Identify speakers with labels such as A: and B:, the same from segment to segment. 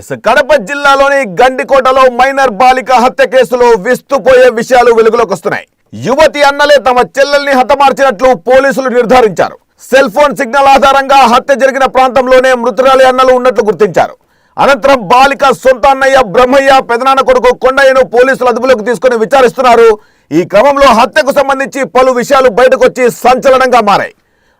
A: Yes Kadapa జిల్లాలోని గండికోటలో minor బాలిక హత్య కేసులో విస్తుపోయే విషయాలు వెలుగులోకి వస్తున్నాయి. యువతి అన్నలే తమ చెల్లెల్ని హతమార్చినట్లు పోలీసులు నిర్ధారించారు. సెల్ ఫోన్ సిగ్నల్ ఆధారంగా హత్య జరిగిన ప్రాంతంలోనే మృతురాలి అన్నలు ఉన్నట్లు గుర్తించారు. అనంతరం బాలిక సొంత అన్నయ్య బ్రహ్మయ్య పెదనాన్న కొడుకు కొండయ్యను పోలీసులు అదుపులోకి తీసుకుని విచారిస్తున్నారు. ఈ క్రమంలో హత్యకు సంబంధించి పలు విషయాలు బయటకు వచ్చి సంచలనంగా మారాయి.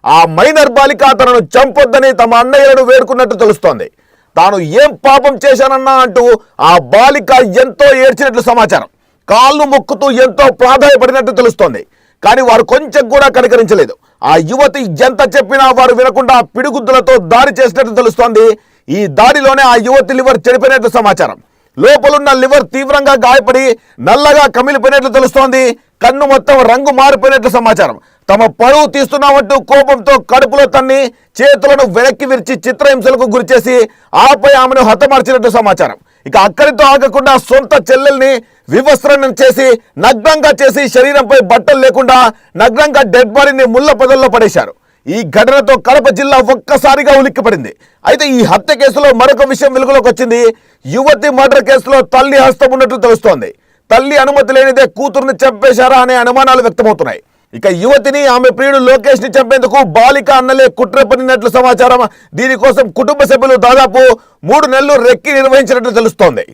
A: ఆ మైనర్ బాలిక తనను చంపొద్దని తమ అన్నయ్యలను వేడుకున్నట్టు తెలుస్తోంది. తాను ఏం పాపం చేశానన్నా అంటూ ఆ బాలిక ఎంతో ఏడ్చినట్లు సమాచారం. కాళ్ళు మొక్కుతూ ఎంతో ప్రాధాయపడినట్టు తెలుస్తోంది. కానీ వారు కొంచెం కూడా కనికరించలేదు. ఆ యువతి ఎంత చెప్పినా వారు వినకుండా పిడిగుద్దులతో దాడి చేసినట్టు తెలుస్తోంది. ఈ దాడిలోనే ఆ యువతి లివర్ చెడిపోయినట్లు సమాచారం. లోపలున్న లివర్ తీవ్రంగా గాయపడి నల్లగా కమిలిపోయినట్లు తెలుస్తోంది. కన్ను మొత్తం రంగు మారిపోయినట్లు సమాచారం. తమ పరువు తీస్తున్నామంటూ కోపంతో కడుపులో తన్ని చేతులను వెనక్కి విరిచి చిత్రహింసలకు గురిచేసి ఆపై ఆమెను హతమార్చినట్టు సమాచారం. ఇక అక్కడితో ఆగకుండా సొంత చెల్లెల్ని వివస్త్రణం చేసి నగ్నంగా చేసి శరీరంపై బట్టలు లేకుండా నగ్నంగా డెడ్ బాడీని ముళ్ళ పొదల్లో పడేశారు. ఈ ఘటనతో కడప జిల్లా ఒక్కసారిగా ఉలిక్కిపడింది. అయితే ఈ హత్య కేసులో మరొక విషయం వెలుగులోకి వచ్చింది. యువతి మర్డర్ కేసులో తల్లి హస్తం ఉన్నట్లు తెలుస్తోంది. తల్లి అనుమతి లేనిదే కూతురుని చంపేశారా అనే అనుమానాలు వ్యక్తమవుతున్నాయి. ఇక యువతిని ఆమె ప్రియుడు లోకేష్ని చంపేందుకు బాలిక అన్నలే కుట్ర పడినట్లు సమాచారం. దీనికోసం కుటుంబ సభ్యులు దాదాపు మూడు నెలలు రెక్కి నిర్వహించినట్లు తెలుస్తోంది.